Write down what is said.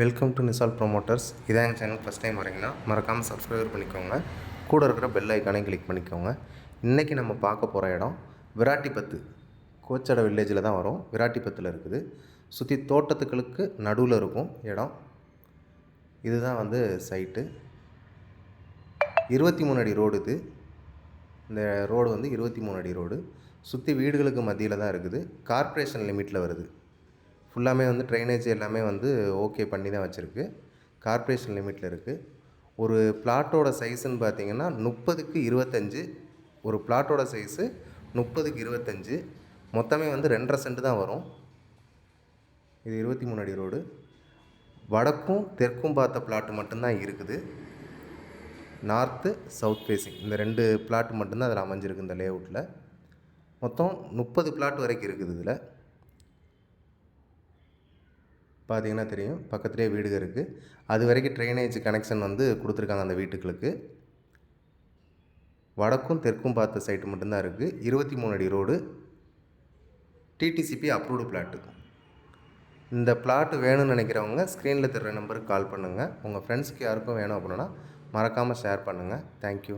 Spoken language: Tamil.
வெல்கம் டு நிசால் ப்ரொமோட்டர்ஸ் இதான் எங்கள் சேனல் ஃபஸ்ட் டைம் வரீங்கன்னா மறக்காமல் சப்ஸ்கிரைப் பண்ணிக்கோங்க. கூட இருக்கிற பெல் ஐக்கானே கிளிக் பண்ணிக்கோங்க. இன்றைக்கி நம்ம பார்க்க போகிற இடம் விராட்டிப்பத்து. கோச்சட வில்லேஜில் தான் வரும். விராட்டிப்பத்தில் இருக்குது. சுற்றி தோட்டத்துக்களுக்கு நடுவில் இருக்கும் இடம். இதுதான் வந்து சைட்டு இருபத்தி மூணு அடி ரோடு இது. இந்த ரோடு வந்து இருபத்தி மூணு அடி ரோடு சுற்றி வீடுகளுக்கு மத்தியில் தான் இருக்குது. கார்ப்பரேஷன் லிமிட்டில் வருது. ஃபுல்லாமே வந்து ட்ரைனேஜ் எல்லாமே வந்து ஓகே பண்ணி தான் வச்சுருக்கு. கார்ப்பரேஷன் லிமிட்டில் இருக்குது ஒரு பிளாட்டோட சைஸுன்னு பார்த்தீங்கன்னா முப்பதுக்கு இருபத்தஞ்சு. ஒரு பிளாட்டோட சைஸு முப்பதுக்கு இருபத்தஞ்சு. மொத்தமே வந்து ரெண்டரை சென்ட் தான் வரும். இது இருபத்தி மூணு அடி ரோடு வடக்கும் தெற்கும் பார்த்த பிளாட்டு மட்டும்தான் இருக்குது. நார்த்து சவுத் ஃபேஸிங் இந்த ரெண்டு பிளாட் மட்டும்தான் அதில் அமைஞ்சிருக்கு இந்த லேஅவுட்டில் மொத்தம் முப்பது பிளாட் வரைக்கும் இருக்குது இதில். பார்த்தீங்கன்னா தெரியும். பக்கத்துலேயே வீடுக இருக்குது அது வரைக்கும் ட்ரைனேஜ் கனெக்ஷன் வந்து கொடுத்துருக்காங்க அந்த வீட்டுகளுக்கு. வடக்கும் தெற்கும் பார்த்த சைட்டு மட்டும்தான் இருக்குது இருபத்தி மூணு அடி ரோடு டிடிசிபி அப்ரூவ்டு பிளாட்டு இந்த பிளாட் வேணும்னு நினைக்கிறவங்க ஸ்க்ரீனில் தர்ற நம்பருக்கு கால் பண்ணுங்கள் உங்கள் ஃப்ரெண்ட்ஸ்க்கு யாருக்கும் வேணும் அப்படின்னா மறக்காமல் ஷேர் பண்ணுங்கள் தேங்க்யூ